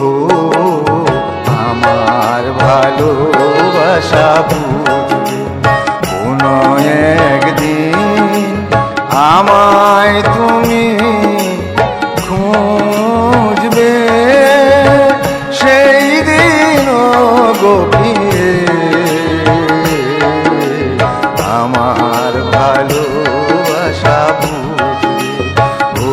ও আমার ভালোবাসা কোনো একদিন আমায় তুমি খুঁজবে। সেই দিন গোপিয়ে আমার ভালোবাসা বুঝবে। ও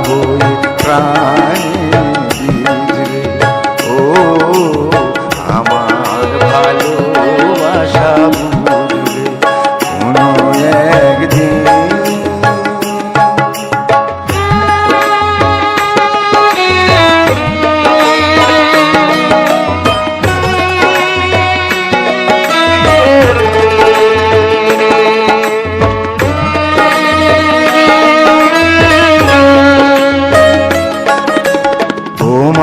হয়ে প্রাণ ও আমার ভালোবাসা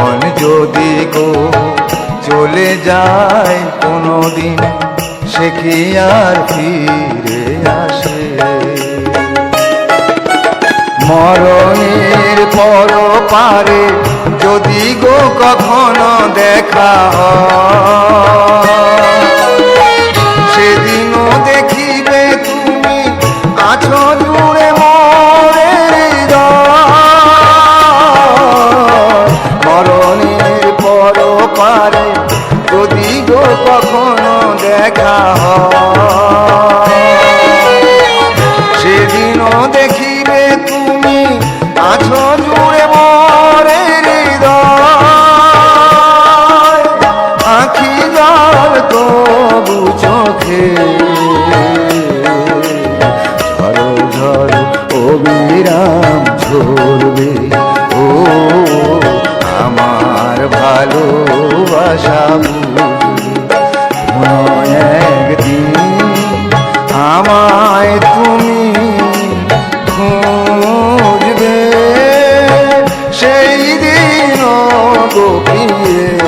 যৌবন যদি গো চলে যায় কোনো দিন সে কি আর ফিরে আসে? মরণের পর পারে যদি গো কখনো দেখা হয়। পর যদি গো কখনো দেখা সেদিনও দেখিবে তুমি আছো জুড়ে মরে হৃদয়। আখি জল তবু চোখে। ঝড় ঝড় অবিরাম ঝরবে। ও, আমার ভালোবাসা একদিন আমায় তুমি খুঁজবে। সেই দিন গোপিয়ে